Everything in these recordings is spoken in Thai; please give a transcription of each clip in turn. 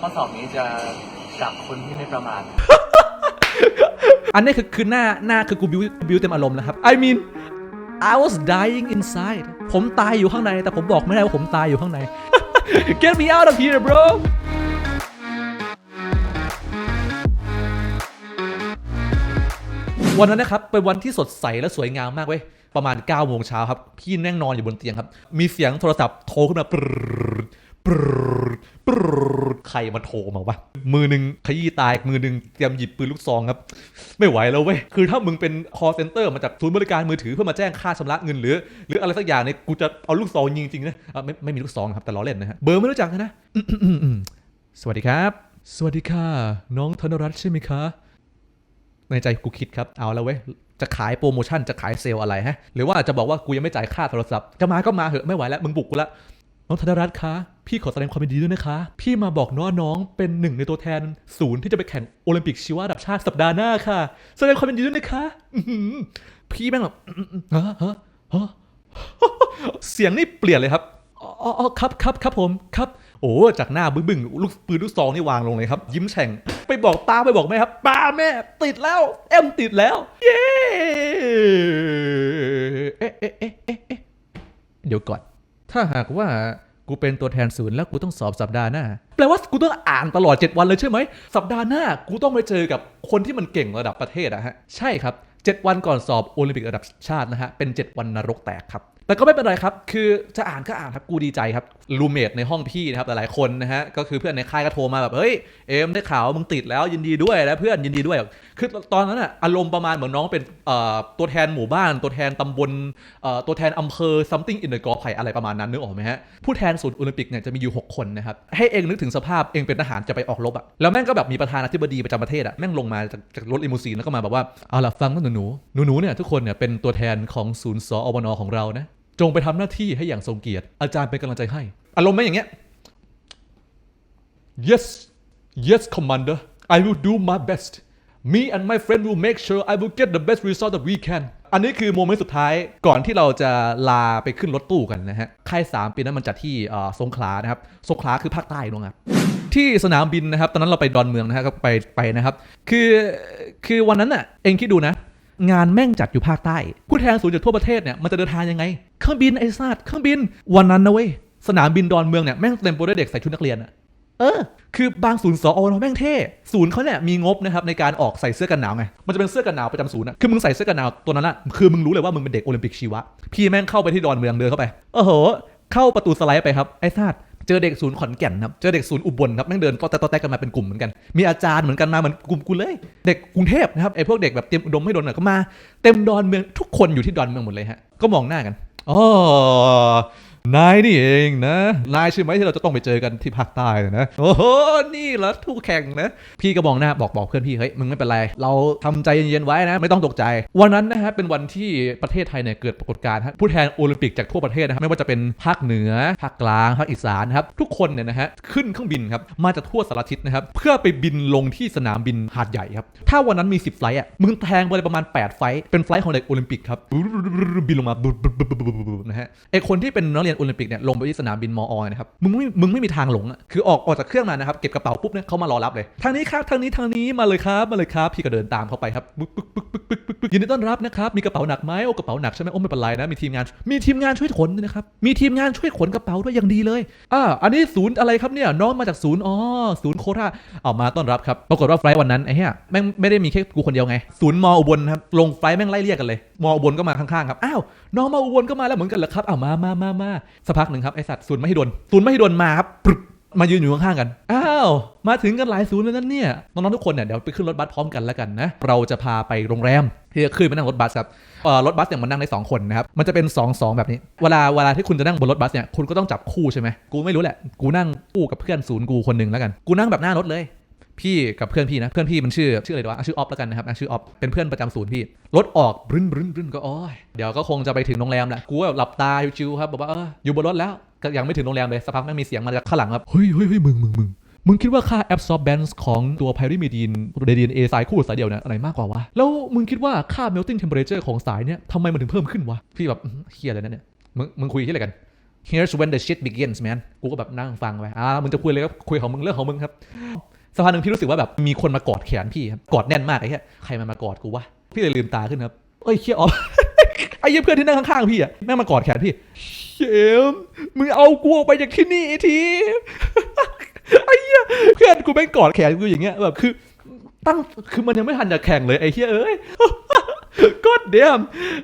ข้อสอบนี้จะจับคนที่ไม่ประมาท อันนี้คือคือหน้าหน้าคือกูบิวบิวเต็มอารมณ์นะครับ I mean I was dying inside ผมตายอยู่ข้างใน แต่ผมบอกไม่ได้ว่าผมตายอยู่ข้างใน Get me out of here bro วันนั้นนะครับ เป็นวันที่สดใสและสวยงามมากเว้ย ประมาณ9โมงเช้าครับ พี่นั่งนอนอยู่บนเตียงครับ มีเสียงโทรศัพท์โทรขึ้นมาปร ปรดปรดใครมาโทรมาวะมือหนึ่งขยี้ตายมือหนึ่งเตรียมหยิบปืนลูกซองครับ ไม่ไหวแล้วเว้ยคือถ้ามึงเป็น call center มาจากศูนย์บริการมือถือเพื่อมาแจ้งค่าชำระเงินหรือ หรืออะไรสักอย่างเนี่ยกูจะเอาลูกซองยิงจริงนะอะไม่ไม่มีลูกซองครับแต่ล้อเล่นนะฮะเบอร์ไม่รู้จักนะสวัสดีครับ สวัสดีค่ะ น้องธนรัตน์ใช่ไหมคะ ในใจกูคิดครับเอาแล้วเว้ยจะขายโปรโมชั่นจะขายเซลล์อะไรฮะ หรือว่าจะบอกว่ากูยังไม่จ่ายค่าโทรศัพท์ จะมาก็มาเหอะไม่ไหวแล้วมึงบุกกูละน้องธนรัตน์คะ พี่ขอแสดงความยินดีด้วยนะคะ พี่มาบอกน้อน้องเป็นหนึ่งในตัวแทนศูนย์ที่จะไปแข่งโอลิมปิกชีวะระดับชาติสัปดาห์หน้าค่ะ แสดงความยินดีด้วยนะคะอื้อหือพี่แม่งแบบอื้อหือฮะฮะฮะเสียงนี่เปลี่ยนเลยครับอ๋ออ๋อครับครับครับผมครับ โอ้จากหน้าบึ้งบึ้งลูกปืนลูกซองนี่วางลงเลยครับ ยิ้มแฉ่งไปบอกป้าไปบอกแม่ครับป้าแม่ ติดแล้วเอ็มติดแล้ว เย้เอ๊ะเอ๊ะเอ๊ะเอ๊ะเอ๊ะเดี๋ยวก่อน ถ้าหากว่า กูเป็นตัวแทนศูนย์แล้วกูต้องสอบสัปดาห์หน้า แปลว่ากูต้องอ่านตลอด 7 วันเลยใช่ไหม สัปดาห์หน้ากูต้องไปเจอกับคนที่มันเก่งระดับประเทศอะฮะ ใช่ครับ 7 วันก่อนสอบโอลิมปิกระดับชาตินะฮะ เป็น 7 วันนรกแตกครับ แต่ก็ไม่เป็นไรครับ คือจะอ่านก็อ่านครับ กูดีใจครับ รูเมทในห้องพี่นะครับ หลายๆคนนะฮะ ก็คือเพื่อนในค่ายก็โทรมาแบบ เฮ้ย เอ็มได้ข่าวมึงติดแล้วยินดีด้วยนะเพื่อนยินดีด้วย คือตอนนั้นอะอารมณ์ประมาณเหมือนน้องเป็นตัวแทนหมู่บ้าน ตัวแทนตำบลตัวแทนอำเภอ something in the กอไผ่อะไรประมาณนั้นนึกออกไหมฮะ ผู้แทนศูนย์โอลิมปิกเนี่ยจะมีอยู่ 6 คนนะครับ ให้เองนึกถึงสภาพเองเป็นทหารจะไปออกรบอะแล้วแม่งก็แบบมีประธานาธิบดีประจำประเทศอะแม่งลงมาจากจากรถลิมูซีนแล้วก็มาแบบว่าเอาล่ะฟังนะหนูหนูหนูเนี่ยทุกคนเนี่ยเป็นตัวแทนของศูนย์สอวนของเรานะ จงไปทำหน้าที่ให้อย่างทรงเกียรติ อาจารย์เป็นกำลังใจให้ อารมณ์ไหมอย่างเงี้ย yes yes commander I will do my best me and my friend will make sure I will get the best result that we can อันนี้คือโมเมนต์สุดท้ายก่อนที่เราจะลาไปขึ้นรถตู้กันนะฮะ ค่าย3ปีนั้นมันจัดที่สงขลานะครับ สงขลาคือภาคใต้นู่นครับที่สนามบินนะครับ ตอนนั้นเราไปดอนเมืองนะฮะก็ไปไปนะครับ คือคือวันนั้นน่ะเองคิดดูนะ งานแม่งจัดอยู่ภาคใต้ ผู้แทนศูนย์จากทั่วประเทศเนี่ยมันจะเดินทางยังไง เครื่องบินไอ้ซาดเครื่องบินวันนั้นนะเว้ยสนามบินดอนเมืองเนี่ยแม่งเต็มไปด้วยเด็กใส่ชุดนักเรียนอะเออ คือบางศูนย์สอแม่งเท่ ศูนย์เขาเนี่ยมีงบนะครับในการออกใส่เสื้อกันหนาวไง มันจะเป็นเสื้อกันหนาวประจำศูนย์อะคือมึงใส่เสื้อกันหนาวตัวนั้นอะคือมึงรู้เลยว่ามึงเป็นเด็กโอลิมปิกชีวะ พี่แม่งเข้าไปที่ดอนเมืองเดินเข้าไป โอ้โห เข้าประตูสไลด์ไปครับ ไอ้ซาด เจอเด็กศูนย์ขอนแก่นครับ เจอเด็กศูนย์อุบลครับแม่งเดินก็แต่ต่อแต่กันมาเป็นกลุ่มเหมือนกัน มีอาจารย์เหมือนกันมาเหมือนกลุ่มกูเลย เด็กกรุงเทพนะครับไอ้พวกเด็กแบบเตรียมอุดมไม่โดนน่ะก็มา เต็มดอนเมืองทุกคนอยู่ที่ดอนเมืองหมดเลยฮะ ก็มองหน้ากันอ๋อ นายนี่เองนะ นายใช่ไหมที่เราจะต้องไปเจอกันที่ภาคใต้นะ โอ้โห นี่เหรอทูกแข่งนะ พี่ก็มองหน้าบอกบอกเพื่อนพี่เฮ้ยมึงไม่เป็นไร เราทำใจเย็นๆไว้นะ ไม่ต้องตกใจ วันนั้นนะฮะเป็นวันที่ประเทศไทยเนี่ยเกิดปรากฏการณ์ผู้แทนโอลิมปิกจากทั่วประเทศนะครับไม่ว่าจะเป็นภาคเหนือภาคกลางภาคอีสานครับทุกคนเนี่ยนะฮะขึ้นเครื่องบินครับมาจากทั่วสารทิศนะครับเพื่อไปบินลงที่สนามบินหาดใหญ่ครับถ้าวันนั้นมี 10 ไฟล์อะมึงแทงไปเลยประมาณ 8 ไฟล์เป็นไฟล์ของเด็กโอลิมปิกครับบินลงมานะฮะไอคนที่เป็นนักเรียนโอลิมปิกเนี่ยลงไปที่สนามบินมออนะครับมึงไม่มึงไม่มีทางหลงอะคือออกออกจากเครื่องมานะครับเก็บกระเป๋าปุ๊บเนี่ยเขามารอรับเลยทางนี้ครับทางนี้ทางนี้มาเลยครับมาเลยครับพี่ก็เดินตามเขาไปครับปึ๊กปึ๊กปึ๊กปึ๊กปึ๊กปึ๊กยินดีต้อนรับนะครับมีกระเป๋าหนักไหมโอ้กระเป๋าหนักใช่ไหมโอ้ไม่เป็นไรนะมีทีมงานมีทีมงานช่วยขนด้วยนะครับมีทีมงานช่วยขนกระเป๋าด้วยอย่างดีเลยอ่าอันนี้ศูนย์อะไรครับเนี่ยน้องมาจากศูนย์อ๋อศูนย์โคราชเอามาต้อนรับครับปรากฏว่าไฟล์วันนั้นไอ้เหี้ยแม่งไม่ได้มีแค่กูคนเดียวไงศูนย์มออุบลครับลงไฟล์แม่งไล่เรียกกันเลยมออุบลก็มาข้างๆครับอ้าวน้องมาอุบลก็มาแล้วเหมือนกันเหรอครับอ้าวมามามามาสักพักหนึ่งครับไอสัตว์ศูนย์มหิดลศูนย์มหิดลมาครับปรึบมายืนอยู่ข้างๆกัน อ้าว มาถึงกันหลายศูนย์แล้วนั่นเนี่ย น้องๆทุกคนเนี่ยเดี๋ยวไปขึ้นรถบัสพร้อมกันแล้วกันนะ เราจะพาไปโรงแรมที่จะขึ้นไปนั่งรถบัสครับรถบัสเนี่ยมันนั่งได้สองคนนะครับ มันจะเป็น2อสองแบบนี้ เวลาเวลาที่คุณจะนั่งบนรถบัสเนี่ย คุณก็ต้องจับคู่ใช่ไหม กูไม่รู้แหละ กูนั่งคู่กับเพื่อนศูนย์กูคนหนึ่งแล้วกัน กูนั่งแบบหน้ารถเลย พี่กับเพื่อนพี่นะ เพื่อนพี่มันชื่อชื่ออะไรดีวะอะชื่อออฟแล้วกันนะครับชื่อออฟเป็นเพื่อนประจำศูนย์พี่รถออกบรึ้นบรึ้นบรึ้นก็โอ้ยเดี๋ยวก็คงจะไปถึงโรงแรมแหละกูแบบหลับตาชิวๆครับบอกว่าเอออยู่บนรถแล้วก็ยังไม่ถึงโรงแรมเลยสักพักแม่งมีเสียงมาจากข้างหลังครับเฮ้ยเฮ้ยเฮ้ยมึงมึงมึงมึงคิดว่าค่า absorbance ของตัว pyrimidine ใน DNA สายคู่สายเดียวเนี่ยอะไรมากกว่าวะ แล้วมึงคิดว่าค่า melting temperature ของสายเนี่ยทำไมมันถึงเพิ่มขึ้นวะ พี่แบบเฮียอะไรนั่นเนี่ย มึงมึงคุยที่อะไรกัน here's when the shit begins man กูก็แบบนั่งฟังไปอ่ามึงจะคุยอะไรก็คุยของมึงเรื่องของมึงครับ สักพักหนึ่งพี่รู้สึกว่าแบบมีคนมากอดแขนพี่ครับกอดแน่นมากไอ้เหี้ยใครมามากอดกูวะพี่เลยลืมตาขึ้นครับเอ้ยเชี่ยออฟไอ้เหี้ยเพื่อนที่นั่งข้างๆพี่อะแม่งมากอดแขนพี่เชมมึงเอากูออกไปจากที่นี่ทีไอ้เหี้ยเพื่อนกูแม่งกอดแขนกูอย่างเงี้ยแบบคือตั้งคือมันยังไม่ทันจะแข่งเลยไอ้เหี้ยเอ้ยก็เดียม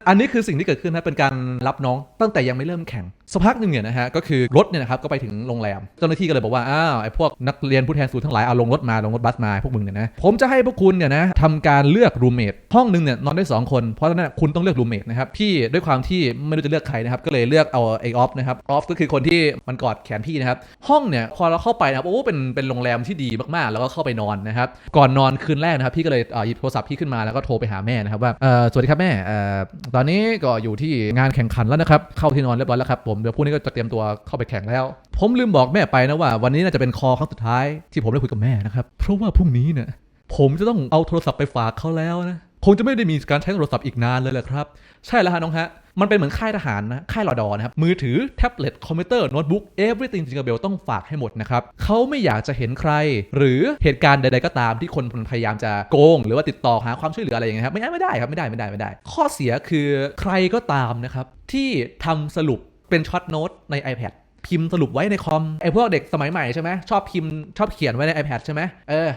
อันนี้คือสิ่งที่เกิดขึ้นนะเป็นการรับน้องตั้งแต่ยังไม่เริ่มแข่ง สักพักหนึ่งเนี่ยนะฮะก็คือรถเนี่ยนะครับก็ไปถึงโรงแรมเจ้าหน้าที่ก็เลยบอกว่าอ้าวไอ้พวกนักเรียนผู้แทนสูตรทั้งหลายเอาลงรถมาลงรถบัสมาพวกมึงเนี่ยนะผมจะให้พวกคุณเนี่ยนะทำการเลือกรูเมทห้องหนึ่งเนี่ยนอนได้สองคนเพราะฉะนั้นคุณต้องเลือกรูเมทนะครับพี่ด้วยความที่ไม่รู้จะเลือกใครนะครับก็เลยเลือกเอาไอออฟนะครับออฟก็คือคนที่มันกอดแขนพี่นะครับห้องเนี่ยพอเราเข้าไปนะครับโอ้เป็นเป็นโรงแรมที่ดีมากๆ แล้วก็เข้าไปนอนนะครับก่อนนอนคืนแรกนะครับพี่ก็เลยอ่อหยิบโทรศัพท์พี่ขึ้นมาแล้วก็โทรไปหาแม่นะครับว่าเออสวัสดีครับแม่เออตอนนี้ก็อยู่ที่งานแข่งขันแล้วนะครับเข้าที่นอนเรียบร้อยแล้วครับผมเดี๋ยวพรุ่งนี้ก็จะเตรียมตัวเข้าไปแข่งแล้ว ผมลืมบอกแม่ไปนะว่า วันนี้น่าจะเป็นคอครั้งสุดท้ายที่ผมได้คุยกับแม่นะครับ เพราะว่าพรุ่งนี้เนี่ยผมจะต้องเอาโทรศัพท์ไปฝากเขาแล้วนะคงจะไม่ได้มีการใช้โทรศัพท์อีกนานเลยแหละครับ ใช่แล้วฮะน้องฮะ มันเป็นเหมือนค่ายทหารนะ ค่ายรอดอนะครับ มือถือ แท็บเล็ต คอมพิวเตอร์ โน้ตบุ๊ก everything จิงเบลต้องฝากให้หมดนะครับ เขาไม่อยากจะเห็นใคร หรือเหตุการณ์ใด ๆ ก็ตามที่คนพยายามจะโกง หรือว่าติดต่อหาความช่วยเหลืออะไรอย่างเงี้ยครับ ไม่ได้ไม่ได้ครับ ไม่ได้ไม่ได้ไม่ได้ ข้อเสียคือใครก็ตามนะครับที่ทำสรุป เป็นช็อตโน้ตใน iPad พิมพ์สรุปไว้ในคอมไอ้พวกเด็กสมัยใหม่ใช่ไหมชอบพิมพ์ชอบเขียนไว้ใน iPad ใช่ไหมเออ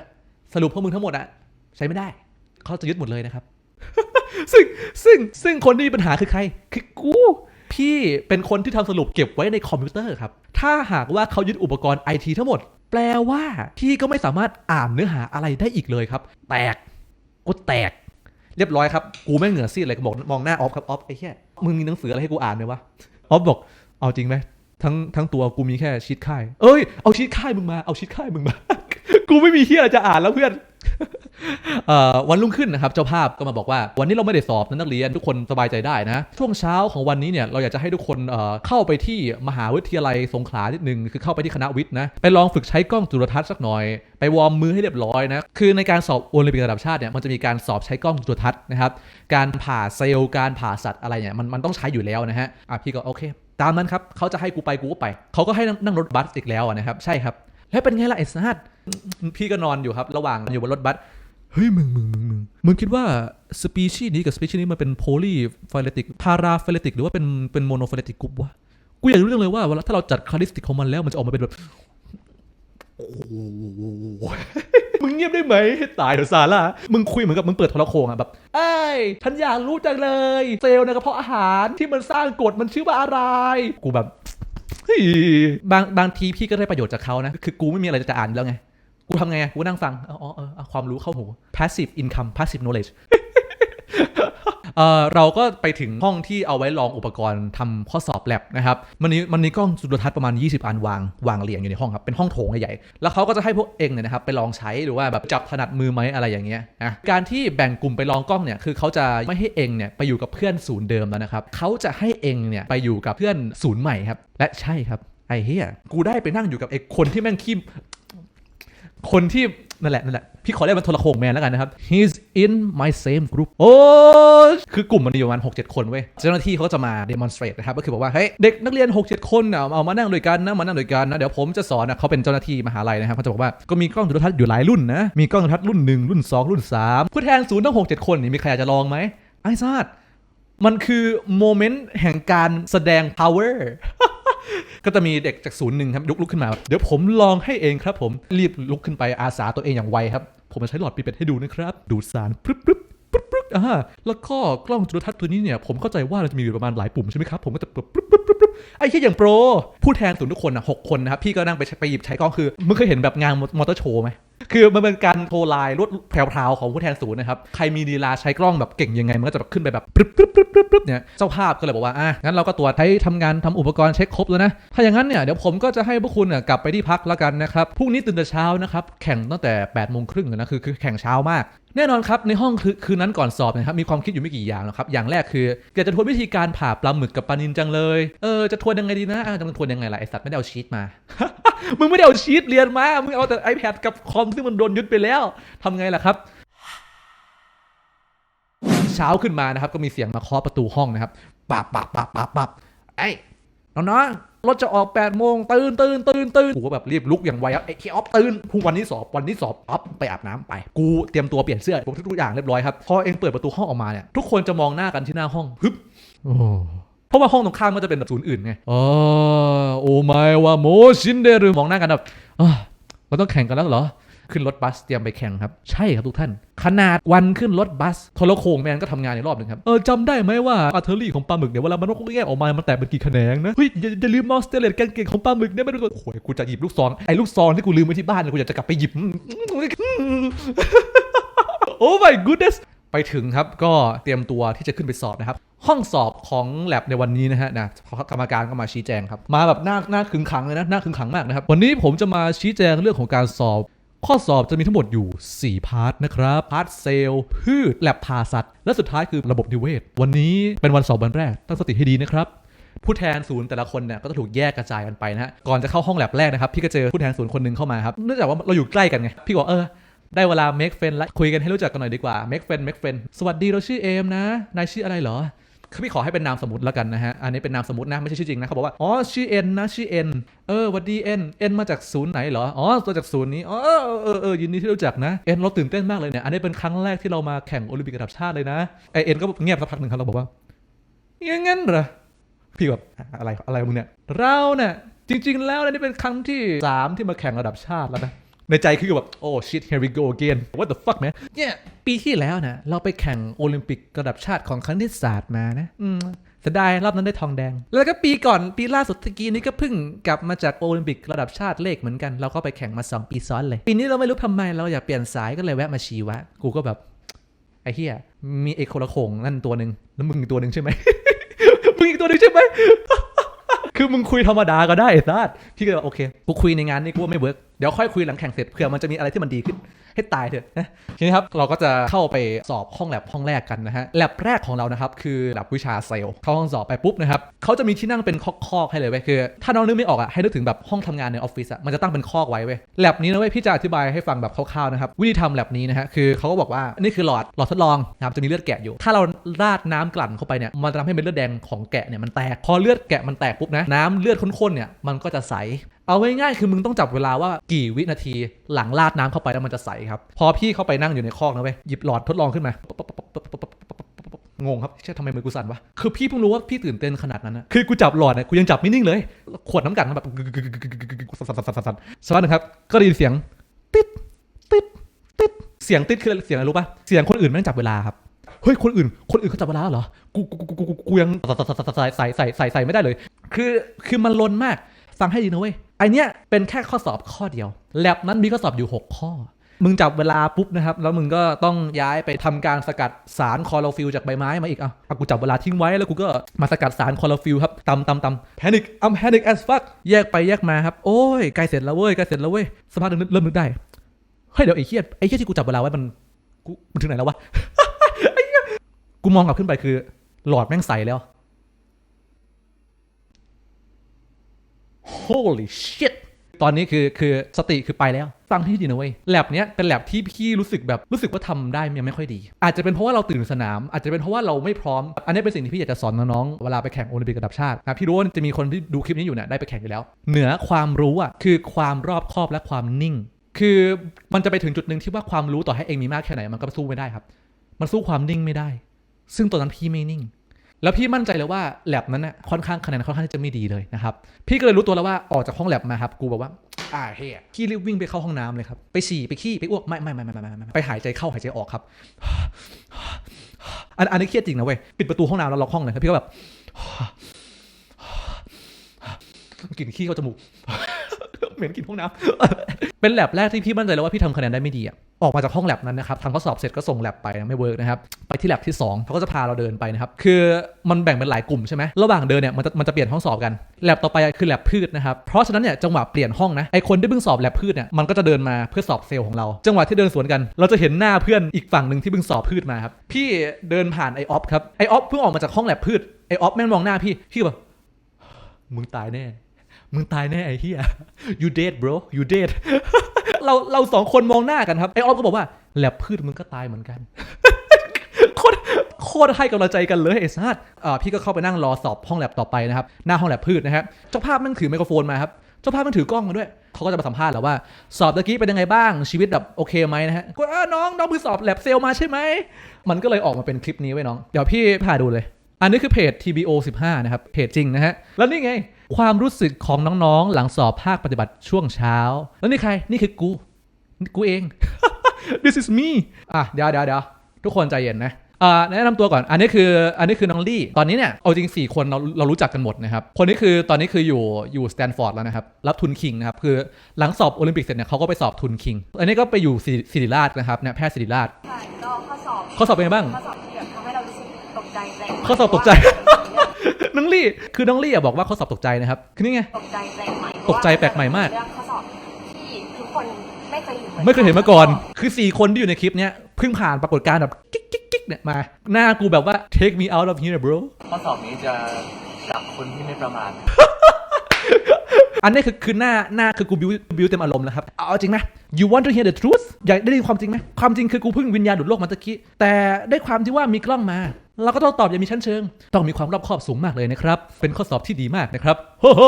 สรุปพวกมึงทั้งหมดอะใช้ไม่ได้เขาจะยึดหมดเลยนะครับ ซึ่งซึ่งซึ่งคนที่มีปัญหาคือใคร คือกูพี่เป็นคนที่ทำสรุปเก็บไว้ในคอมพิวเตอร์ครับ ถ้าหากว่าเขายึดอุปกรณ์ไอทีทั้งหมด แปลว่าพี่ก็ไม่สามารถอ่านเนื้อหาอะไรได้อีกเลยครับ แตกกูแตก เรียบร้อยครับ กูไม่งเหงื่อซีดเลยกูบอกมองหน้าออฟครับออฟไอ้แค่มึงมีหนังสืออะไรให้กูอ่านไหมวะ ออฟบอกเอาจริงไหมทั้งทั้งตัวกูมีแค่ชีตค่าย เอ้ยเอาชีตค่ายมึงมาเอาชีตค่ายมึงมา กูไม่มีเฮียอะไรจะอ่านแล้วเพื่อน วันรุ่งขึ้นนะครับเจ้าภาพก็มาบอกว่า วันนี้เราไม่ได้สอบนะนักเรียนทุกคนสบายใจได้นะ ช่วงเช้าของวันนี้เนี่ยเราอยากจะให้ทุกคนเข้าไปที่มหาวิทยาลัยสงขลานิดนึงคือเข้าไปที่คณะวิทย์นะไปลองฝึกใช้กล้องจุลทรรศน์สักหน่อย ไปวอร์มมือให้เรียบร้อยนะคือในการสอบโอลิมปิกระดับชาติเนี่ยมันจะมีการสอบใช้กล้องจุลทรรศน์นะครับการผ่าเซลล์การผ่าสัตว์อะไรเนี่ยมันมันต้องใช้อยู่แล้วนะฮะอะพี่ก็โอเค ตามนั้นครับเขาจะให้กูไปกูก็ไปเขาก็ให้นั่งรถบัสอีกแล้วนะครับใช่ครับ แล้วเป็นไงล่ะไอ้สัตว์พี่ก็นอนอยู่ครับ ระหว่างอยู่บนรถบัสเฮ้ยมึงมึงมึงมึงมึงคิดว่าสปีชีส์นี้กับสปีชีส์นี้มันเป็นโพลีไฟเลติกพาราไฟเลติกหรือว่าเป็นเป็นโมโนไฟเลติกกรุ๊ปวะกูอยากรู้เรื่องเลยว่าเวลาถ้าเราจัดคาลิสติกของมันแล้วมันจะออกมาเป็นแบบโอ้โหมึงเงียบได้ไหมตายเดี๋ยวซาร่ามึงคุยเหมือนกับมึงเปิดโทรโขงอะแบบเอ้ยฉันอยากรู้จังเลย เซลล์ในกระเพาะอาหารที่มันสร้างกรดมันชื่อว่าอะไร กูแบบ บางบางทีพี่ก็ได้ประโยชน์จากเขานะ คือกูไม่มีอะไรจะอ่านแล้วไง กูทำไง กูนั่งฟัง อ๋อเออเอาความรู้เข้าหู passive income passive knowledge เอ่อเราก็ไปถึงห้องที่เอาไว้ลองอุปกรณ์ทำข้อสอบแลบนะครับมันนี้มันนี้กล้องจุลทรรศน์ประมาณ 20 อันวางวางเรียงอยู่ในห้องครับเป็นห้องโถงใหญ่ๆแล้วเขาก็จะให้พวกเองเนี่ยนะครับไปลองใช้หรือว่าแบบจับถนัดมือไหมอะไรอย่างเงี้ยนะการที่แบ่งกลุ่มไปลองกล้องเนี่ยคือเขาจะไม่ให้เองเนี่ยไปอยู่กับเพื่อนศูนย์เดิมแล้วนะครับเขาจะให้เองเนี่ยไปอยู่กับเพื่อนศูนย์ใหม่ครับและใช่ครับไอ้เฮียกูได้ไปนั่งอยู่กับไอ้คนที่แม่งขี้คนที่ นั่นแหละนั่นแหละพี่ขอเรียกมันโทรโขงแมนแล้วกันนะครับ he's in my same group โอ้คือกลุ่มมันมีประมาณ6 7 คนเว้ยเจ้าหน้าที่เขาจะมา demonstrate นะครับก็คือบอกว่าเฮ้ยเด็กนักเรียน 6 7 คนน่ะเอามานั่งด้วยกันนะมานั่งด้วยกันนะเดี๋ยวผมจะสอนนะเขาเป็นเจ้าหน้าที่มหาลัยนะครับเขาจะบอกว่าก็มีกล้องจุลทรรศน์อยู่หลายรุ่นนะมีกล้องจุลทรรศน์รุ่น 1 รุ่น 2 รุ่น3ผู้แทนศูนย์ทั้ง6 7 คนนี่มีใครอยากจะลองไหมไอ้ซาดมันคือโมเมนต์แห่งการแสดง power ก็จะมีเด็กจากศูนย์หนึ่งครับลุกลุกขึ้นมาแบบเดี๋ยวผมลองให้เองครับผมรีบลุกขึ้นไปอาสาตัวเองอย่างไวครับ ผมจะใช้หลอดปีเป็ดให้ดูนะครับ ดูดสารปึ๊บปึ๊บปึ๊บปึ๊บอ่าแล้วก็กล้องจุลทรรศน์ตัวนี้เนี่ยผมเข้าใจว่าเราจะมีอยู่ประมาณหลายปุ่มใช่ไหมครับผมก็จะปึ๊บปึ๊บปึ๊บปึ๊บปึ๊บไอ้แค่อย่างโปรผู้แทนศูนย์ทุกคนอะหกคนนะครับพี่ก็นั่งไปไปหยิบใช้กล้องคือมึงเคยเห็นแบบงานมอเตอร์โชว์ไหม คือมันเป็นการโทรไลน์รวดแพรวๆของผู้แทนศูนย์นะครับ ใครมีดีลาใช้กล้องแบบเก่งยังไง มันก็จะแบบขึ้นไปแบบปึ๊บปึ๊บปึ๊บปึ๊บเนี่ย เจ้าภาพก็เลยบอกว่า อะ งั้นเราก็ตรวจใช้ทำงานทำอุปกรณ์เช็คครบแล้วนะ ถ้าอย่างนั้นเนี่ย เดี๋ยวผมก็จะให้พวกคุณเนี่ยกลับไปที่พักแล้วกันนะครับ พรุ่งนี้ตื่นแต่เช้านะครับ แข่งตั้งแต่8ปดโมงครึ่งนะ คือคือแข่งเช้ามาก แน่นอนครับในห้องคืนนั้นก่อนสอบนะครับมีความคิดอยู่ไม่กี่อย่างหรอกครับอย่างแรกคืออยากจะทวนวิธีการผ่าปลาหมึกกับปลานินจังเลยเออจะทวนยังไงดีนะจะทวนยังไงล่ะไอสัตว์ไม่ได้เอาชีตมา มึงไม่ได้เอาชีตเรียนมามึงเอาแต่ iPad กับคอมซึ่งมันโดนยึดไปแล้วทำไงล่ะครับเช้าขึ้นมานะครับก็มีเสียงมาเคาะประตูห้องนะครับปับปับปับปับปับไอ้น้องๆ รถจะออก8ปดโมงตื่นตื่นตื่นตื่นกูก็แบบรีบลุกอย่างไวครับไอ้เฮียออฟตื่นพรุ่งวันนี้สอบวันนี้สอบออฟไปอาบน้ำไป กูเตรียมตัวเปลี่ยนเสื้อทุกอย่างเรียบร้อยครับพอเองเปิดประตูห้องออกมาเนี่ยทุกคนจะมองหน้ากันที่หน้าห้องฮึบโอ้เพราะว่าห้องตรงข้ามก็จะเป็นแบบศูนย์อื่นไงอ๋อโอ้ไม่ว่าโมชินเดรุมองหน้ากันแบบอะเราต้องแข่งกันแล้วเหรอ ขึ้นรถบัสเตรียมไปแข่งครับ ใช่ครับทุกท่าน ขนาดวันขึ้นรถบัสโทรโคงแมนก็ทำงานในรอบหนึ่งครับ เออจำได้ไหมว่าอาร์เทอรี่ของปลาหมึกเนี่ยเวลามันแยกออกมา มันแตกเป็นกี่แขนงนะ เฮ้ยอย่าอย่าลืมมอสเตเลตแกนเก่งของปลาหมึกเนี่ยไม่รู้ตัวโอ้ยกูจะหยิบลูกซองไอ้ลูกซองที่กูลืมไว้ที่บ้านเนี่ยกูอยากจะกลับไปหยิบโอ้ my goodness ไปถึงครับก็เตรียมตัวที่จะขึ้นไปสอบนะครับ ห้องสอบของแ a บในวันนี้นะฮะนะกรรมการก็มาชี้แจงครับ มาแบบหน้าหน้าขึงขังเลยนะหน้าขึงขังมากนะครับ วันนี้ผมจะมาชี้แจงเรื่องของการสอบ ข้อสอบจะมีทั้งหมดอยู่ 4 พาร์ทนะครับ พาร์ทเซลล์พืชแลบผ่าสัตว์ และสุดท้ายคือระบบนิเวศ วันนี้เป็นวันสอบวันแรก ตั้งสติให้ดีนะครับผู้แทนศูนย์แต่ละคนเนี่ยก็จะถูกแยกกระจายกันไปนะฮะก่อนจะเข้าห้องแลบแรกนะครับพี่ก็เจอผู้แทนศูนย์คนหนึ่งเข้ามาครับเนื่องจากว่าเราอยู่ใกล้กันไงพี่บอกเออได้เวลา make friend และคุยกันให้รู้จักกันหน่อยดีกว่า make friend make friend สวัสดีเราชื่อเอมนะนายชื่ออะไรเหรอ คือพี่ขอให้เป็นนามสมมติแล้วกันนะฮะ อันนี้เป็นนามสมมตินะ ไม่ใช่ชื่อจริงนะเขาบอกว่า อ๋อ ชื่อเอ็นนะ ชื่อเอ็น เออวัดดีเอ็น เอ็นมาจากศูนย์ไหนเหรอ อ๋อ ตัวจากศูนย์นี้ อ๋อ เออเออเออยินดีที่รู้จักนะ เอ็นเราตื่นเต้นมากเลยเนี่ย อันนี้เป็นครั้งแรกที่เรามาแข่งโอลิมปิกระดับชาติเลยนะ ไอเอ็นก็เงียบสักพักหนึ่งครับเราบอกว่าอย่างงั้นเหรอ พี่แบบอะไรอะไรมึงเนี่ย เราเนี่ยจริง ๆ แล้วนี่ยนี่เป็นครั้งที่ 3 ที่มาแข่งระดับชาติแล้วนะ ในใจคือแบบโอ้ shit here we go again what the fuck man เนี่ยปีที่แล้วนะ เราไปแข่งโอลิมปิกระดับชาติของคณิตศาสตร์มานะอืมเสียดายรอบนั้นได้ทองแดง แล้วก็ปีก่อนปีล่าสุดตะกี้นี้ก็เพิ่งกลับมาจากโอลิมปิกระดับชาติเลขเหมือนกัน เราก็ไปแข่งมา 2 ปีซ้อนเลย ปีนี้เราไม่รู้ทำไมเราอยากเปลี่ยนสายก็เลยแวะมาชีวะ กูก็แบบ ไอ้เหี้ยมีเอกโคละโขงนั่นตัวหนึ่งแล้วมึงอีกตัวหนึ่งใช่ไหมมึงอีกตัวหนึ่งใช่ไหมคือมึงคุยธรรมดาก็ได้ไอ้สัสพี่ก็เลยบโอเค กูคุยในงานนี้กูว่าไม่เวิร์ก เดี๋ยวค่อยคุยหลังแข่งเสร็จเผื่อมันจะมีอะไรที่มันดีขึ้นให้ตายเถอะนะทีนี้ครับเราก็จะเข้าไปสอบห้องแลบห้องแรกกันนะฮะแลบแรกของเรานะครับคือแลบวิชาเซลล์เข้าห้องสอบไปปุ๊บนะครับเขาจะมีที่นั่งเป็นคอกๆให้เลยเว้ยคือ ถ้าน้องนึกไม่ออกอะให้นึกถึงแบบห้องทำงานในออฟฟิศอะมันจะตั้งเป็นคอกไว้เว้ยแลบนี้นะเว้ยพี่จะอธิบายให้ฟังแบบคร่าวๆนะครับวิธีทำแลบนี้นะฮะคือเขาก็บอกว่านี่คือหลอดหลอดทดลองนะครับจะมีเลือดแกะอยู่ ถ้าเราราดน้ำกลั่นเข้าไปเนี่ยมันจะทำให้เม็ดเลือดแดงของแกะเนี่ยมันแตกพอเลือดแกะมันแตกปุ๊บนะน้ำเลือดข้นๆเนี่ยมันก็จะใส เอาง่ายๆคือมึงต้องจับเวลาว่ากี่วินาที หลังราดน้ำเข้าไปแล้วมันจะใสครับ พอพี่เข้าไปนั่งอยู่ในคอกนะเว้ยหยิบหลอดทดลองขึ้นมางงครับเช่ทำไมมือกูสั่นวะ คือพี่เพิ่งรู้ว่าพี่ตื่นเต้นขนาดนั้นนะ คือกูจับหลอดเนี่ยกูยังจับไม่นิ่งเลย ขวดน้ำกันแบบสั่นๆๆๆๆสักพักนึงครับ ก็ได้ยินเสียง ติด ติด ติด เสียงติดคือเสียงอะไรรู้ป่ะ เสียงคนอื่นแม่ต้องจับเวลาครับ เฮ้ย คนอื่น คนอื่นเขาจับเวลาเหรอ กู กู กู กูกูกูยังใส่ใส่ใส่ใส่ใส่ไม่ได้เลย คือ คือมันลนมาก ฟังให้ดีนะเว้ย ไอเนี้ยเป็นแค่ข้อสอบข้อเดียว แลบนั้นมีข้อสอบอยู่ 6 ข้อ มึงจับเวลาปุ๊บนะครับ แล้วมึงก็ต้องย้ายไปทำการสกัดสารคลอโรฟิลจากใบไม้มาอีกอะอะกูจับเวลาทิ้งไว้แล้วกูก็มาสกัดสารคลอโรฟิลครับตำตำตำแพนิคอัมแพนิคแอสฟักแยกไปแยกมาครับโอ้ยใกล้เสร็จแล้วเว้ยใกล้เสร็จแล้วเว้ยสภาพนึ่งเริ่มนึกได้เฮ้ยเดี๋ยวไอ้เหี้ยไอ้เหี้ยที่กูจับเวลาไว้มันกูมันถึงไหนแล้ววะกูมองกลับขึ้นไปคือ หลอดแม่งใสแล้ว holy shit ตอนนี้คือคือสติคือไปแล้วฟังให้ดีนะเว้ยแลบเนี้ยเป็นแลบที่พี่รู้สึกแบบรู้สึกว่าทำได้ยังไม่ค่อยดี อาจจะเป็นเพราะว่าเราตื่นสนาม อาจจะเป็นเพราะว่าเราไม่พร้อม อันนี้เป็นสิ่งที่พี่อยากจะสอนน้องๆเวลาไปแข่งโอลิมปิกระดับชาตินะพี่รู้ว่าจะมีคนที่ดูคลิปนี้อยู่เนี่ยได้ไปแข่งอยู่แล้ว เหนือความรู้อะคือความรอบคอบและความนิ่ง คือมันจะไปถึงจุดหนึ่งที่ว่าความรู้ต่อให้เองมีมากแค่ไหนมันก็สู้ไม่ได้ครับ มันสู้ความนิ่งไม่ได้ ซึ่งตอนนั้นพี่ไม่นิ่ง แล้วพี่มั่นใจเลยว่าแลบนั้นน่ะค่อนข้างคะแนนค่อนข้างที่จะไม่ดีเลยนะครับ พี่ก็เลยรู้ตัวแล้วว่าออกจากห้องแลบมาครับ กูบอกว่า อ่าเฮียพี่รีบวิ่งไปเข้าห้องน้ำเลยครับ ไปฉี่ไปขี้ไปอ้วกไม่ไม่ไม่ไม่ไม่ไม่ไม่ไปหายใจเข้าหายใจออกครับ อันอันนี้เครียดจริงนะเว้ย ปิดประตูห้องน้ำแล้วล็อกห้องเลยครับพี่ก็แบบกลิ่นขี้เข้าจมูก เหม็นกลิ่นห้องน้ำเป็นแลบแรกที่พี่มั่นใจแล้วว่าพี่ทำคะแนนได้ไม่ดีอะออกมาจากห้องแลบนั้นนะครับทำข้อสอบเสร็จก็ส่งแลบไปนะไม่เวิร์กนะครับ ไปที่แลบที่2เขาก็จะพาเราเดินไปนะครับ คือมันแบ่งเป็นหลายกลุ่มใช่ไหมระหว่างเดินเนี่ยมันจะมันจะเปลี่ยนห้องสอบกันแลบต่อไปคือแลบพืชนะครับเพราะฉะนั้นเนี่ยจังหวะเปลี่ยนห้องนะไอคนที่เพิ่งสอบแลบพืชเนี่ยมันก็จะเดินมาเพื่อสอบเซลล์ของเรา จังหวะที่เดินสวนกัน เราจะเห็นหน้าเพื่อนอีกฝั่งหนึ่งที่เพิ่งสอบพืชมาครับพี่เดินผ่านไอออฟครับไอออฟเพิ่งออกมาจากห้องแลบพืชไอออฟแม่งมองหน้าพี่พี่แบบมึงตายแน่ มึงตายแน่ไอ้เหี้ย you dead bro you dead เราเราสองคนมองหน้ากันครับ ไอออฟก็บอกว่าแหลบพืชมึงก็ตายเหมือนกัน โคตรโคตรให้กำลังใจกันเลยไอ้สัสอ่าพี่ก็เข้าไปนั่งรอสอบห้องแลบต่อไปนะครับ หน้าห้องแลบพืชนะฮะเจ้าภาพมันถือไมโครโฟนมาครับเจ้าภาพมันถือกล้องมาด้วย เขาก็จะมาสัมภาษณ์และว่า สอบตะกี้เป็นยังไงบ้าง ชีวิตแบบโอเคไหมนะฮะ ก็อ่าน้องน้องเพิ่งสอบแลบเซลมาใช่ไหม มันก็เลยออกมาเป็นคลิปนี้ไว้น้อง เดี๋ยวพี่พาดูเลย อันนี้คือเพจ TBO 15 นะครับ เพจจริงนะฮะ แล้วนี่ไง ความรู้สึกของน้องๆ หลังสอบภาคปฏิบัติช่วงเช้า แล้วนี่ใคร นี่คือกูนี่กูเอง This is me อะเดี๋ยวเดี๋ยวเดี๋ยวทุกคนใจเย็นนะอ่าแนะนำตัวก่อน อันนี้คือ อันนี้คือน้องลี่ ตอนนี้เนี่ย เอาจริง 4 คนเราเรารู้จักกันหมดนะครับ คนนี้คือตอนนี้คืออยู่อยู่สแตนฟอร์ดแล้วนะครับ รับทุนคิงนะครับ คือหลังสอบโอลิมปิกเสร็จเนี่ยเขาก็ไปสอบทุนคิง อันนี้ก็ไปอยู่ศิศิริราชนะครับเนี่ยแพทย์ศิริราชค่ะก็ข้อสอบ ข้อสอบเป็นไงบ้าง ข้อสอบที่แบบทำให้เรารู้สึกตกใจแปลกข้อสอบตกใจ น้องลี่คือน้องลี่อะบอกว่าข้อสอบตกใจนะครับคือนี่ไง ตกใจแปลกใหม่ตกใจแปลกใหม่มาก เรื่องข้อสอบที่ทุกคนไม่เคยเห็นไม่เคยเห็นมาก่อน คือ 4 คนที่อยู่ในคลิปเนี้ยเพิ่งผ่านปรากฏการณ์แบบกิ๊กกิ๊กกิ๊กเนี่ยมา หน้ากูแบบว่า take me out of here bro ข้อสอบนี้จะจับคนที่ไม่ประมาท อันนี้คือคือหน้าหน้าคือกูบิวบิวเต็มอารมณ์แล้วครับเอาจริงไหม you want to hear the truth อยากได้ยินความจริงไหมความจริงคือกูเพิ่งวิญญาณดุดโลกมาตะกี้แต่ได้ความที่ว่ามีกล้องมา เราก็ต้องตอบอย่างมีชั้นเชิง ต้องมีความรอบคอบสูงมากเลยนะครับ เป็นข้อสอบที่ดีมากนะครับโอ้โห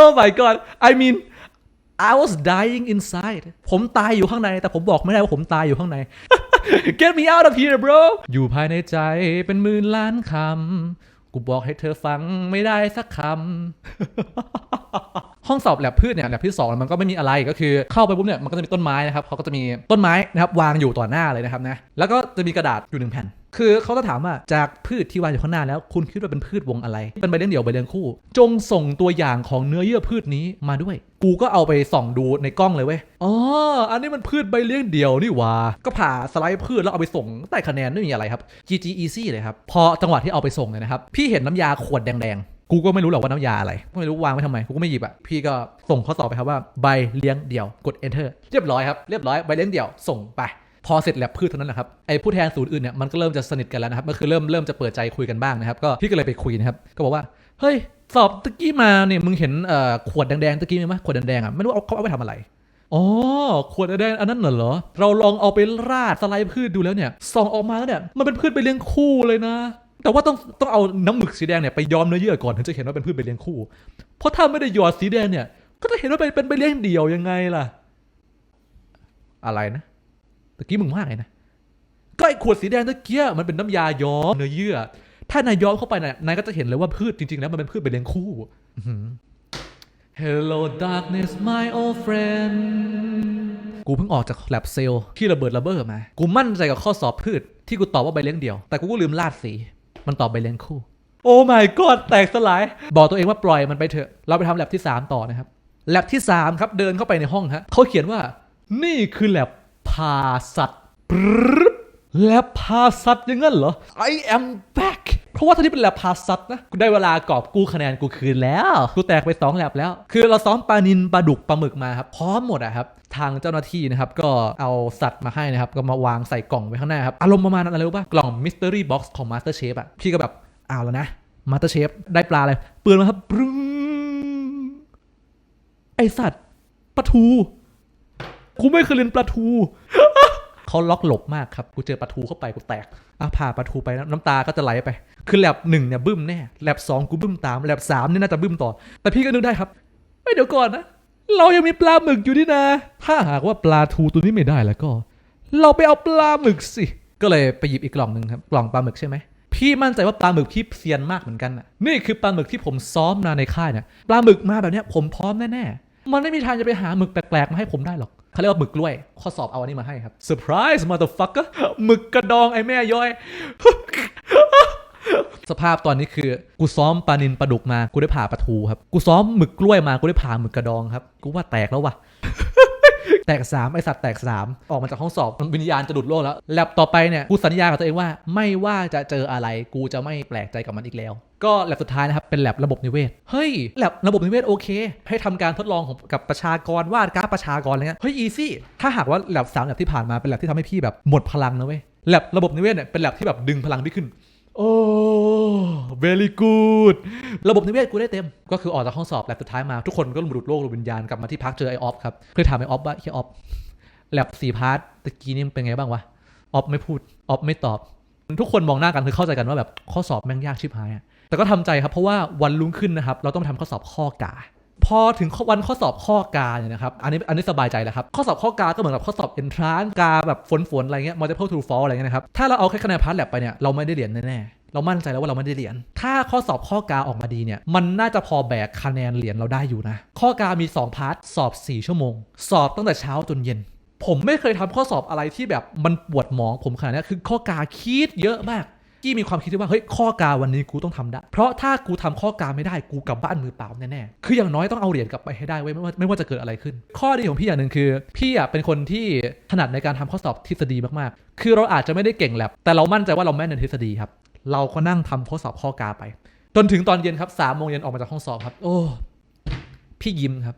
oh my god I mean I was dying inside ผมตายอยู่ข้างใน แต่ผมบอกไม่ได้ว่าผมตายอยู่ข้างใน Get me out of here bro อยู่ภายในใจเป็นหมื่นล้านคำ กูบอกให้เธอฟังไม่ได้สักคำห้องสอบแลบพืชเนี่ยแลบที่สองมันก็ไม่มีอะไรก็คือเข้าไปปุ๊บเนี่ยมันก็จะมีต้นไม้นะครับเขาก็จะมีต้นไม้นะครับวางอยู่ต่อหน้าเลยนะครับนะแล้วก็จะมีกระดาษอยู่หนึ่งแผ่น คือเขาจะถามว่าจากพืชที่วางอยู่ข้างหน้าแล้ว คุณคิดว่าเป็นพืชวงอะไร เป็นใบเลี้ยงเดี่ยวใบเลี้ยงคู่ จงส่งตัวอย่างของเนื้อเยื่อพืชนี้มาด้วย กูก็เอาไปส่องดูในกล้องเลยเว้ยอ๋ออันนี้มันพืชใบเลี้ยงเดี่ยวนี่หว่า ก็ผ่าสไลด์พืชแล้วเอาไปส่งใต้คะแนนไม่มีอะไรครับ GG easy เลยครับพอจังหวะที่เอาไปส่งเนี่ยนะครับพี่เห็นน้ำยาขวดแดงๆกูก็ไม่รู้หรอกว่าน้ำยาอะไรไม่รู้วางไว้ทำไม กูก็ไม่หยิบอะ พี่ก็ส่งข้อสอบไปครับว่าใบเลี้ยงเดี่ยว กด enter เรียบร้อยครับ เรียบร้อย ใบเลี้ยงเดี่ยว ส่งไป พอเสร็จแลบพืชเท่านั้นแหละครับไอ้ผู้แทนศูนย์อื่นเนี่ยมันก็เริ่มจะสนิทกันแล้วนะครับก็คือเริ่มเริ่มจะเปิดใจคุยกันบ้างนะครับ ก็พี่ก็เลยไปคุยนะครับ ก็บอกว่าเฮ้ยสอบตะกี้มาเนี่ยมึงเห็นขวดแดงๆตะกี้ไหมขวดแดงๆอะไม่รู้เอาเขาเอาไปทำอะไรอ๋อขวดแดงอันนั้นเหรอ เราลองเอาไปราดสไลด์พืชดูแล้วเนี่ยส่องออกมาแล้วเนี่ยมันเป็นพืชไปเลี้ยงคู่เลยนะ แต่ว่าต้องต้องเอาน้ำหมึกสีแดงเนี่ยไปย้อมเนื้อเยื่อก่อนถึงจะเห็นว่าเป็นพืชใบเลี้ยงคู่ เพราะถ้าไม่ได้หยอดสีแดงเนี่ย ก็จะเห็นว่าเป็นเป็นใบเลี้ยงเดี่ยวยังไงล่ะ อะไรนะ ตะกี้มึงว่าไงนะ ก็ไอ้ขวดสีแดงตะเกียมันเป็นน้ำยาย้อมเนื้อเยื่อ ถ้านายย้อมเข้าไปเนี่ยนายก็จะเห็นเลยว่าพืชจริงๆแล้วมันเป็นพืชใบเลี้ยงคู่อื้อหือ Hello darkness my old friend กูเพิ่งออกจากแลบเซลล์ที่ระเบิดระเบ้อมา กูมั่นใจกับข้อสอบพืชที่กูตอบว่าใบเลี้ยงเดี่ยว แต่กูก็ลืมลาดสี มันตอบใบเลี้ยงคู่ โอ้ my god แตกสลาย บอกตัวเองว่าปล่อยมันไปเถอะ เราไปทำแลบที่ 3 ต่อนะครับ แลบที่ 3 ครับ เดินเข้าไปในห้องฮะเขาเขียนว่า นี่คือแลบ ผ่าสัตว์แลบผ่าสัตว์อยังงั้นเหรอ I am back เพราะว่าตอนนี้เป็นแลบผ่าสัตนะ กูได้เวลากอบกู้คะแนนกูคืนแล้ว กูแตกไป2แลบแล้ว คือเราซ้อมปลานินปลาดุกปลาหมึกมาครับ พร้อมหมดอะครับ ทางเจ้าหน้าที่นะครับ ก็เอาสัตว์มาให้นะครับ ก็มาวางใส่กล่องไว้ข้างหน้าครับ อารมณ์ประมาณอะไรรู้ป่ะ กล่อง Mystery Box ของ Master Chef อะพี่ก็แบบเอาแล้วนะ Master Chef ได้ปลาอะไรเปืนมาครับปรึ้งไอสัตว์ปลาทู กูไม่เคยเรียนปลาทูเขาล็อกหลบมากครับ กูเจอปลาทูเข้าไปกูแตกอะผ่าปลาทูไปนะน้ำตาก็จะไหลไป คือแลบหนึ่งเนี่ยบึ้มแน่ แลบสองกูบึ้มตาม แลบสามนี่น่าจะบึ้มต่อ แต่พี่ก็นึกได้ครับ ไม่เดี๋ยวก่อนนะ เรายังมีปลาหมึกอยู่นี่นะ ถ้าหากว่าปลาทูตัวนี้ไม่ได้แล้วก็ เราไปเอาปลาหมึกสิ ก็เลยไปหยิบอีกกล่องหนึ่งครับ กล่องปลาหมึกใช่ไหมพี่มั่นใจว่าปลาหมึกพี่เซียนมากเหมือนกันน่ะ นี่คือปลาหมึกที่ผมซ้อมมาในค่ายเนี่ย ปลาหมึกมาแบบเนี้ยผมพร้อมแน่ๆ มันไม่มีทางจะไปหาหมึกแปลกๆ มาให้ผมได้หรอกเขาเรียกว่าหมึกกล้วย ข้อสอบเอาอันนี้มาให้ครับ Surprise motherfucker หมึกกระดองไอ้แม่ย้อย สภาพตอนนี้คือ กูซ้อมปลานินปลาดุกมา กูได้ผ่าปลาทูครับ กูซ้อมหมึกกล้วยมา กูได้ผ่าหมึกกระดองครับ กูว่าแตกแล้ววะ แตกสามไอสัตว์แตกสามออกมาจากห้องสอบวิญญาณจะดุดโลกแล้วแลบต่อไปเนี่ยกูสัญญากับตัวเองว่า ไม่ว่าจะเจออะไรกูจะไม่แปลกใจกับมันอีกแล้วก็แลบสุดท้ายนะครับ เป็นแลบระบบนิเวศ เฮ้ยแลบระบบนิเวศโอเค ให้ทำการทดลองของกับประชากรวาดกราฟประชากรอะไรเงี้ยเฮ้ยอีซี่ถ้าหากว่าแลบสามแลบที่ผ่านมาเป็นแลบที่ทำให้พี่แบบหมดพลังนะเว้ยแลบระบบนิเวศเนี่ยเป็นแลบที่แบบดึงพลังพี่ขึ้น โอ้ very good ระบบนิเวศกูได้เต็ม ก็คือออกจากห้องสอบแลบสุดท้ายมา ทุกคนก็หลุดโลกหลุดวิญญาณกลับมาที่พักเจอไอออฟครับเคยถามไอออฟว่าเฮียออฟแลบสี่พาร์ทตะกี้นี่เป็นไงบ้างวะออฟไม่พูดออฟไม่ตอบ ทุกคนมองหน้ากันคือเข้าใจกันว่าแบบข้อสอบแม่งยากชิบหายแต่ก็ทำใจครับเพราะว่าวันรุ่งขึ้นนะครับ เราต้องไปทำข้อสอบข้อกา พอถึงวันข้อสอบข้อกาเนี่ยนะครับ อันนี้อันนี้สบายใจแล้วครับ ข้อสอบข้อกา ก็เหมือนกับข้อสอบ entrance กาแบบฝนๆอะไรเงี้ย multiple true false อะไรเงี้ยนะครับ ถ้าเราเอาแค่คะแนนพาร์ทแลบไปเนี่ยเราไม่ได้เหรียญแน่ๆเรามั่นใจแล้วว่าเราไม่ได้เหรียญถ้าข้อสอบข้อกาออกมาดีเนี่ย มันน่าจะพอแบกคะแนนเหรียญเราได้อยู่นะ ข้อกามี 2 พาร์ท สอบ 4 ชั่วโมง สอบตั้งแต่เช้าจนเย็น ผมไม่เคยทำข้อสอบอะไรที่แบบมันปวดหมองผมขนาดนี้คือข้อกาคิดเยอะมาก กี้มีความคิดที่ว่าเฮ้ยข้อกาวันนี้กูต้องทำได้ เพราะถ้ากูทำข้อกาไม่ได้กูกลับบ้านมือเปล่าแน่ๆคืออย่างน้อยต้องเอาเหรียญกลับไปให้ได้เว้ไม่ว่าไม่ว่าจะเกิดอะไรขึ้น ข้อดีของพี่อย่างหนึ่งคือ พี่อะเป็นคนที่ถนัดในการทำข้อสอบทฤษฎีมากๆ คือเราอาจจะไม่ได้เก่งแลบแต่เรามั่นใจว่าเราแม่นในทฤษฎีครับเราก็นั่งทำข้อสอบข้อกาไป จนถึงตอนเย็นครับสามโมงเย็นออกมาจากห้องสอบครับ โอ้พี่ยิ้มครับ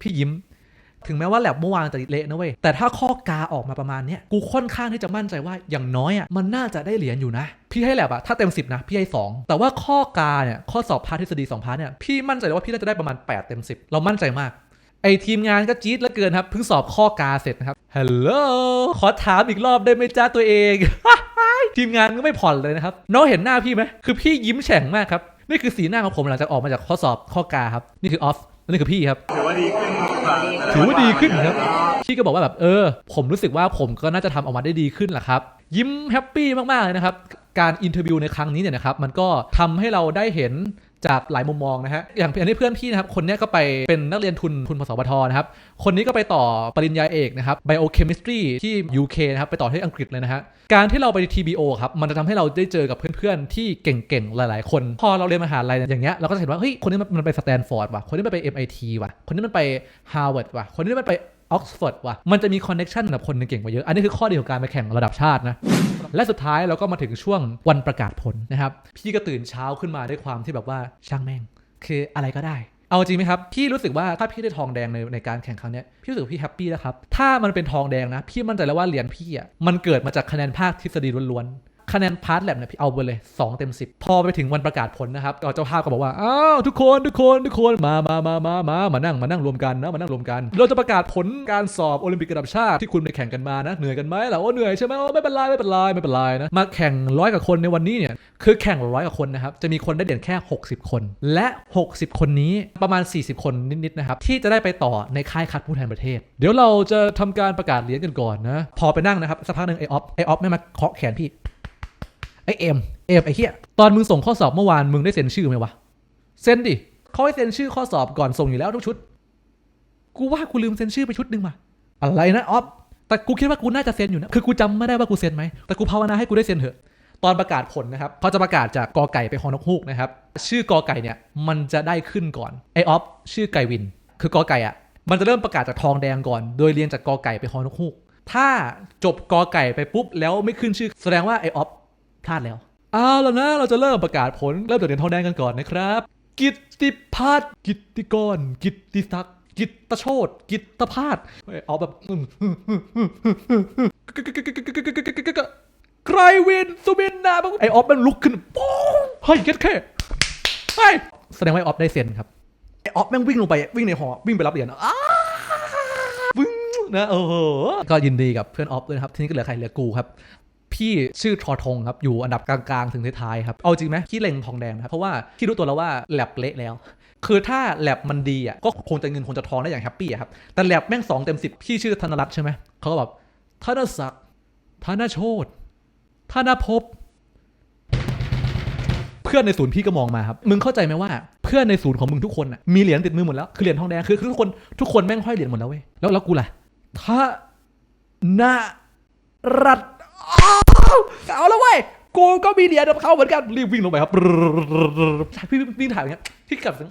พี่ยิ้ม ถึงแม้ว่าแลบเมื่อวานจะเละนะเว้ย แต่ถ้าข้อกาออกมาประมาณเนี้ย กูค่อนข้างที่จะมั่นใจว่าอย่างน้อยอะมันน่าจะได้เหรียญอยู่นะ พี่ให้แลบอะถ้าเต็ม 10 นะ พี่ให้ 2 แต่ว่าข้อกาเนี่ยข้อสอบพาร์ททฤษฎี2พาร์ทเนี่ยพี่มั่นใจเลยว่าพี่น่าจะได้ประมาณ 8 เต็ม 10 เรามั่นใจมากไอทีมงานก็จี๊ดเหลือเกินครับเพิ่งสอบข้อกาเสร็จนะครับฮัลโหลขอถามอีกรอบได้ไหมจ้าตัวเอง ทีมงานก็ไม่ผ่อนเลยนะครับน้องเห็นหน้าพี่ไหมคือพี่ยิ้มแฉ่งมากครับนี่คือสีหน้าของผมหลังจากออกมาจากข้อสอบข้อกาครับนี่คือออฟนี่คือพี่ครับถือว่าดีขึ้น ถือว่าดีขึ้นครับพี่ก็บอกว่าแบบเออ ผมรู้สึกว่าผมก็น่าจะทำออกมาได้ดีขึ้นแหละครับ ยิ้มแฮปปี้มากๆเลยนะครับ การอินเทอร์วิวในครั้งนี้เนี่ยนะครับ มันก็ทำให้เราได้เห็น จากหลายมุมมองนะฮะอย่างอย่างที่เพื่อนพี่นะครับคนนี้ก็ไปเป็นนักเรียนทุนทุนพสวทนะครับคนนี้ก็ไปต่อปริญญาเอกนะครับ biochemistry ที่ UK นะครับไปต่อที่อังกฤษเลยนะฮะการที่เราไป TBO ครับมันจะทำให้เราได้เจอกับเพื่อนๆที่เก่งๆหลายๆ คน พอเราเรียนมหาลัยอย่างเงี้ยเราก็จะเห็นว่าเฮ้ยคนนี้มันไปสแตนฟอร์ดว่ะคนนี้มันไป MIT ว่ะคนนี้มันไป Harvard ว่ะคนนี้มันไป ออกซฟอร์ดว่ะมันจะมีคอนเน็ชันกับคนเก่งกว่าเยอะ อันนี้คือข้อดีของการไปแข่งระดับชาตินะและสุดท้ายเราก็มาถึงช่วงวันประกาศผลนะครับพี่ก็ตื่นเช้าขึ้นมาด้วยความที่แบบว่าช่างแม่ง คืออะไรก็ได้เอาจริงไหมครับพี่รู้สึกว่าถ้าพี่ได้ทองแดงในในการแข่งครั้งนี้พี่รู้สึกพี่แฮปปี้แล้วครับถ้ามันเป็นทองแดงนะ พี่มั่นใจแล้วว่าเหรียญพี่อะมันเกิดมาจากคะแนนภาคทฤษฎีล้วน คะแนนพาร์ทแลบเนี่ยพี่เอาไปเลย 2 เต็ม 10 พอไปถึงวันประกาศผลนะครับเจ้าภาพก็บอกว่า อ้าวทุกคนทุกคนทุกคนมามามามามามานั่งมานั่งรวมกันนะมานั่งรวมกัน เราจะประกาศผลการสอบโอลิมปิกระดับชาติที่คุณไปแข่งกันมานะเหนื่อยกันไหมล่ะโอ้เหนื่อยใช่ไหมโอ้ไม่เป็นไรไม่เป็นไรไม่เป็นไรนะมาแข่งร้อยกับคนในวันนี้เนี่ยคือแข่งร้อยกับคนนะครับจะมีคนได้เหรียญแค่ 60 คน และ 60 คนนี้ประมาณ 40 คนนิดๆนะครับที่จะได้ไปต่อในค่ายคัดผู้แทนประเทศ เดี๋ยวเราจะทำการประกาศเหรียญกันก่อนนะพอไปนั่งนะครับสักพักหนึ่งไอออฟไอออฟไม่มาเคาะแขนพี่ ไอเอ็มเอ็มไอเฮียตอนมึงส่งข้อสอบเมื่อวานมึงได้เซ็นชื่อไหมวะเซ็นดิเขาให้เซ็นชื่อข้อสอบก่อนส่งอยู่แล้วทุกชุด กูว่ากูลืมเซ็นชื่อไปชุดหนึ่งว่ะอะไรนะออฟแต่กูคิดว่ากูน่าจะเซ็นอยู่นะคือกูจำไม่ได้ว่ากูเซ็นไหมแต่กูภาวนาให้กูได้เซ็นเถอะตอนประกาศผลนะครับเขาจะประกาศจากกอไก่ไปฮอนกฮูกนะครับ ชื่อกอไก่เนี่ยมันจะได้ขึ้นก่อนไอออฟชื่อไก่วิน คือกอไก่อะมันจะเริ่มประกาศจากทองแดงก่อน โดยเรียงจากกอไก่ไปฮอนกฮูกถ้าจบกอไก่ไปปุ๊บแล้วไม่ขึ้นชื่อ แสดงว่าไอออฟ พลาดแล้วเอาแล้วนะ เราจะเริ่มประกาศผลเริ่มจากเหรียญทองแดงกันก่อนนะครับ กิตติพัฒน์กิตติกร กิตติศักดิ์กิตตโชตกิตตพาดเอาแบบใครวินสุบินนาบ้างไอออฟมันลุกขึ้นป้องเฮ้ยเก็ตแค่เฮ้ยแสดงว่าออฟได้เซ็นครับไอออฟแม่งวิ่งลงไปวิ่งในหอวิ่งไปรับเหรียญอ้าวิ่งนะโอ้โหก็ยินดีกับเพื่อนออฟด้วยครับ ทีนี้ก็เหลือใครเหลือกูครับ พี่ชื่อทอทงครับ อยู่อันดับกลางๆ ถึงท้ายๆครับ เอาจริงไหมพี่เล็งทองแดงนะครับเพราะว่าพี่รู้ตัวแล้วว่าแลบเละแล้ว คือถ้าแลบมันดีอะก็คงจะเงินคงจะทองได้อย่างแฮปปี้ครับแต่แลบแม่งสองเต็มสิบพี่ชื่อธนรัตน์ใช่ไหมเขาก็แบบธนศักดิ์ธนโชตธนภพเพื่อนในศูนย์พี่ก็มองมาครับ มึงเข้าใจไหมว่าเพื่อนในศูนย์ของมึงทุกคนน่ะมีเหรียญติดมือหมดแล้วคือเหรียญทองแดงคือคือทุกคนทุกคนแม่งห้อยเหรียญหมดแล้วเว้ยแล้วแล้วกูล่ะถ้านารัต เอาแล้วเว้ยกูก็มีเหรียญกับเขาเหมือนกันรีบวิ่งลงไปครับพี่วิ่งถ่ายอย่างเงี้ยพี่กลับถึง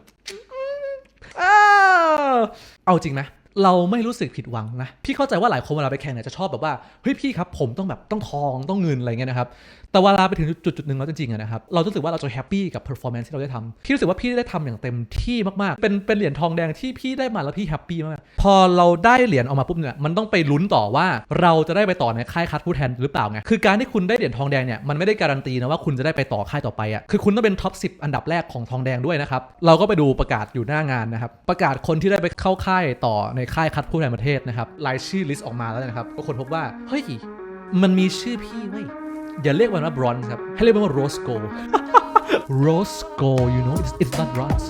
เอาจริงนะเราไม่รู้สึกผิดหวังนะ พี่เข้าใจว่าหลายคนเวลาไปแข่งเนี่ยจะชอบแบบว่า เฮ้ยพี่ครับผมต้องแบบต้องทองต้องเงินอะไรเงี้ยนะครับแต่เวลาไปถึงจุดจุดหนึ่งแล้วจริงๆอะนะครับ เรารู้สึกว่าเราจะแฮปปี้กับ performance ที่เราได้ทำพี่รู้สึกว่าพี่ได้ทำอย่างเต็มที่มากๆ เป็นเป็นเหรียญทองแดงที่พี่ได้มาแล้วพี่แฮปปี้มาก พอเราได้เหรียญออกมาปุ๊บเนี่ย มันต้องไปลุ้นต่อว่าเราจะได้ไปต่อในค่ายคัดผู้แทนหรือเปล่าไง คือการที่คุณได้เหรียญทองแดงเนี่ย มันไม่ได้การันตีนะว่าคุณจะได้ไปต่อค่ายต่อไปอะคือคุณต้องเป็นท็อป10อันดับแรกของทองแดงด้วยนะครับ เราก็ไปดูประกาศอยู่หน้างานนะครับ ประกาศคนที่ได้ไปเข้าค่ายต่อในค่ายคัดผู้แทนประเทศนะครับ รายชื่อลิสต์ออกมาแล้วนะครับ ก็คนพบว่า เฮ้ย มันมีชื่อพี่เว้ย อย่าเรียกมันว่า bronze ครับ ให้เรียกมันว่า rose gold rose gold you know it's, it's not bronze